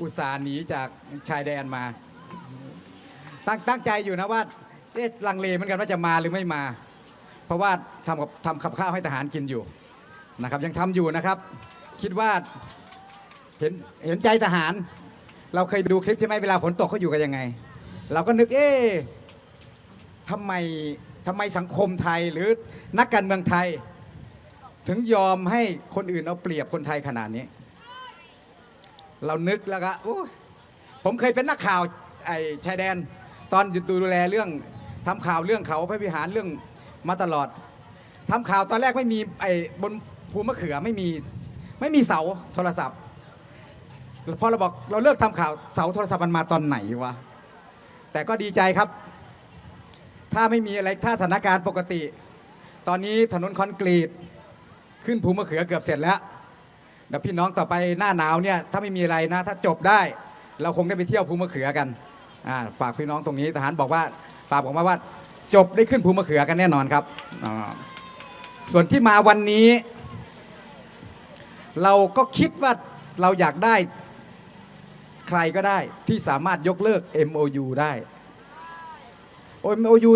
อุตส่าห์หนีจากชายแดนมา ตั้งตั้งใจอยู่นะว่าเอ๊ะลังเลเหมือนกันว่าจะมาหรือไม่มา เพราะว่าทำกับทำขับข้าวให้ทหารกินอยู่นะครับ ยังทำอยู่นะครับ คิดว่าเห็นเห็นใจทหาร เราเคยดูคลิปใช่ไหมเวลาฝนตกเขาอยู่กันยังไง เราก็นึกเอ๊ะทำไมทำไมสังคมไทยหรือนักการเมืองไทย ถึงยอมให้คนอื่นเอาเปรียบคนไทยขนาดนี้ เรานึกแล้วก็โอ้ยผมเคยเป็นนักข่าวไอ้ชายแดน ตอนอยู่ดูแลเรื่องทำข่าวเรื่องเขาพระวิหารเรื่องมาตลอดทำข่าวตอนแรกไม่มีไอ้บนภูมะเขือไม่มีไม่มีเสาโทรศัพท์พอเราบอกเราเลิกทำข่าวเสาโทรศัพท์มันมาตอนไหนวะแต่ก็ดีใจครับ ถ้าไม่มีอะไรถ้าสถานการณ์ปกติ ตอนนี้ถนนคอนกรีต ขึ้นภูมะเขือเกือบเสร็จแล้ว เดี๋ยวพี่น้องต่อไปหน้าหนาวเนี่ยถ้าไม่มีอะไรนะ ถ้าจบได้ เราคงได้ไปเที่ยวภูมะเขือกันอ่าฝากพี่น้องตรงนี้ทหารบอกว่าฝากบอกมาว่าจบได้ขึ้นภูมะเขือกันแน่นอนครับอ่าส่วนที่มาวันนี้ เราก็คิดว่าเราอยากได้ใครก็ได้ที่สามารถยกเลิก MOU ได้ MOU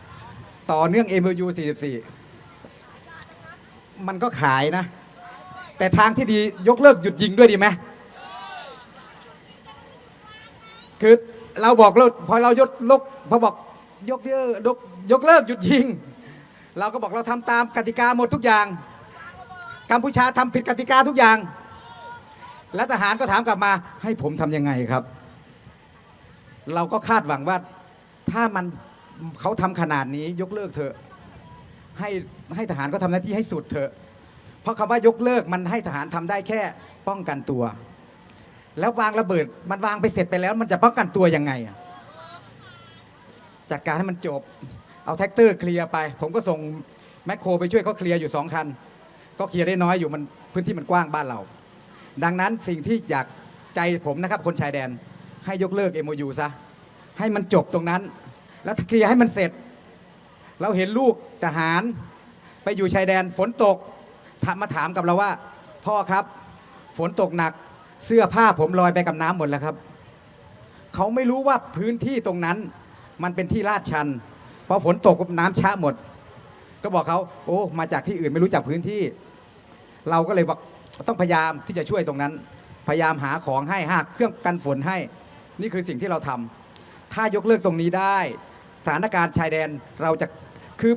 43 ต่อเนื่อง MOU 44 มันก็ขายนะ แต่ทางที่ดียกเลิกหยุดยิงด้วยดีไหมคือเราบอกเราพอเรายกลกพอบอกยกเยอะยกยกเลิกหยุดยิง เราก็บอกเราทำตามกติกาหมดทุกอย่าง กัมพูชาทำผิดกติกาทุกอย่าง และทหารก็ถามกลับมา ให้ผมทำยังไงครับ เราก็คาดหวังว่าถ้ามันเขาทำขนาดนี้ยกเลิกเถอะให้ให้ทหารก็ทำหน้าที่ให้สุดเถอะ เพราะคำว่ายกเลิกมันให้ทหารทำได้แค่ป้องกันตัว แล้ววางระเบิดมันวางไปเสร็จไปแล้ว มันจะป้องกันตัวยังไง จัดการให้มันจบ เอาแท็กเตอร์เคลียร์ไป ผมก็ส่งแมคโครไปช่วยเขาเคลียร์อยู่สองคัน ก็เคลียร์ได้น้อยอยู่มันพื้นที่มันกว้างบ้านเรา ดังนั้นสิ่งที่อยากใจผมนะครับ คนชายแดนให้ยกเลิก MOU ซะให้มันจบตรงนั้น แล้วเคลียร์ให้มันเสร็จ เราเห็นลูกทหารไปอยู่ชายแดนฝนตก ถามมาถามกับเราว่า พ่อครับ ฝนตกหนักเสื้อผ้าผมลอยไปกับน้ำหมดแล้วครับ เขาไม่รู้ว่าพื้นที่ตรงนั้น มันเป็นที่ลาดชันพอฝนตกน้ำชะหมด ก็บอกเขาโอ้มาจากที่อื่นไม่รู้จักพื้นที่ เราก็เลยบอกต้องพยายามที่จะช่วยตรงนั้น พยายามหาของให้หาเครื่องกันฝนให้ นี่คือสิ่งที่เราทำถ้ายกเลิกตรงนี้ได้ สถานการณ์ชายแดนเราจะคือ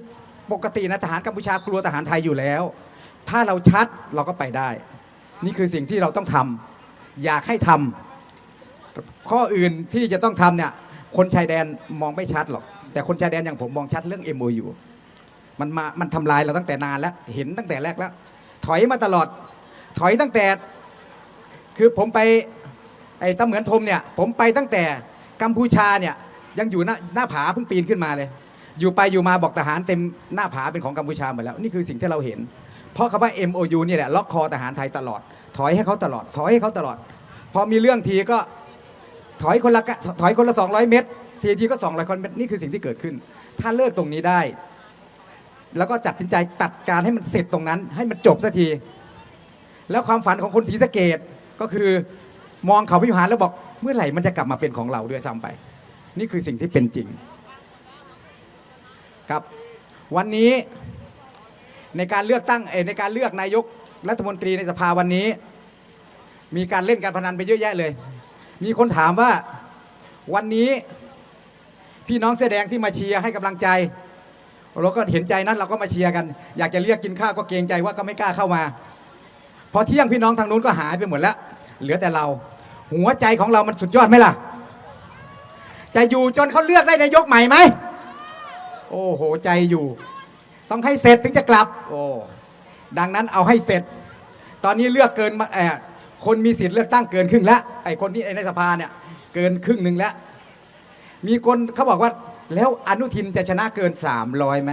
ปกตินะทหารกัมพูชากลัวทหารไทยอยู่แล้ว ถ้าเราชัดเราก็ไปได้ นี่คือสิ่งที่เราต้องทำอยากให้ทำข้ออื่นที่จะต้องทำเนี่ยคนชายแดนมองไม่ชัดหรอก แต่คนชายแดนอย่างผมมองชัดเรื่อง MOU มันมามันทำลายเราตั้งแต่นานแล้ว เห็นตั้งแต่แรกแล้ว ถอยมาตลอด ถอยตั้งแต่ คือผมไปไอ้ตำเหมือนทมเนี่ย ผมไปตั้งแต่กัมพูชาเนี่ยยังอยู่หน้าหน้าผาเพิ่งปีนขึ้นมาเลย อยู่ไปอยู่มาบอกทหารเต็มหน้าผาเป็นของกัมพูชาหมดแล้ว นี่คือสิ่งที่เราเห็น เพราะคำว่า MOU นี่แหละล็อกคอทหารไทยตลอด ถอยให้เขาตลอด ถอยให้เขาตลอด พอมีเรื่องทีก็ถอยคนละกะถอยคนละ 200 เมตร ทีทีก็ 200คนเมตรนี่คือสิ่งที่เกิดขึ้น ถ้าเลิกตรงนี้ได้ แล้วก็ตัดสินใจตัดการให้มันเสร็จตรงนั้น ให้มันจบสักที แล้วความฝันของคนศรีสะเกดก็คือมองเขาพิหารแล้วบอกเมื่อไหร่มันจะกลับมาเป็นของเราด้วยซ้ำไป นี่คือสิ่งที่เป็นจริง ครับ วันนี้ ในการเลือกตั้งเอในการเลือกนายกรัฐมนตรีในสภาวันนี้ มีการเล่นการพนันไปเยอะแยะเลย มีคนถามว่าวันนี้พี่น้องเสื้อแดงที่มาเชียร์ให้กำลังใจเราก็เห็นใจนั้นเราก็มาเชียร์กัน อยากจะเรียกกินข้าวก็เกรงใจว่าก็ไม่กล้าเข้ามา พอเที่ยงพี่น้องทางนู้นก็หายไปหมดแล้ว เหลือแต่เรา หัวใจของเรามันสุดยอดไหมล่ะ จะอยู่จนเขาเลือกได้นายกใหม่ไหม โอ้โหใจอยู่ ต้องให้เสร็จถึงจะกลับ โอ้ดังนั้นเอาให้เสร็จ ตอนนี้เลือกเกินมาเออคนมีสิทธิ์เลือกตั้งเกินครึ่งแล้วไอ้คนที่ในสภาเนี่ยเกินครึ่งหนึ่งแล้ว มีคนเขาบอกว่าแล้วอนุทินจะชนะเกิน300ไหม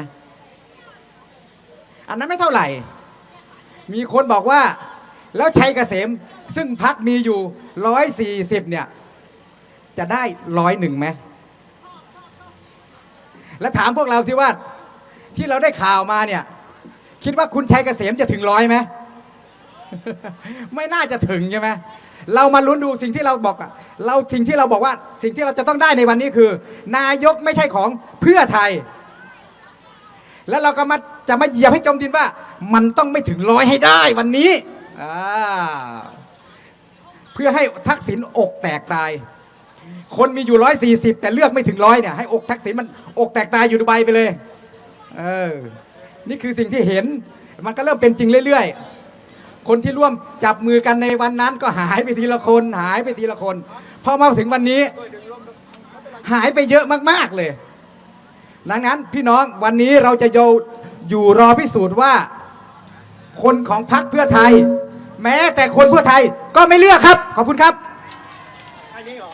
อันนั้นไม่เท่าไหร่ มีคนบอกว่าแล้วชัยเกษมซึ่งพักมีอยู่140เนี่ยจะได้ร้อยหนึ่งไหม แล้วถามพวกเราที่ว่า ที่เราได้ข่าวมาเนี่ย คิดว่าคุณชัยเกษมจะถึงร้อยไหม ไม่น่าจะถึงใช่ไหมเรามาลุ้นดูสิ่งที่เราบอกเราสิ่งที่เราบอกว่า สิ่งที่เราจะต้องได้ในวันนี้คือ นายกไม่ใช่ของเพื่อไทย แล้วเราก็มาจะมาเหยียบให้จมดินว่า มันต้องไม่ถึงร้อยให้ได้วันนี้เพื่อให้ทักษิณอกแตกตาย คนมีอยู่ร้อยสี่สิบแต่เลือกไม่ถึงร้อยเนี่ยให้อกทักษิณมันอกแตกตายอยู่ดูไบไปเลย เออ นี่คือสิ่งที่เห็น มันก็เริ่มเป็นจริงเรื่อยๆ คนที่ร่วมจับมือกันในวันนั้นก็หายไปทีละคน หายไปทีละคนพอมาถึงวันนี้ หายไปเยอะมากๆเลยดังนั้นพี่น้องวันนี้เราจะยอยู่รอพิสูจน์ว่า คนของพรรคเพื่อไทย แม้แต่คนเพื่อไทยก็ไม่เลือกครับ ขอบคุณครับอันนี้หรอ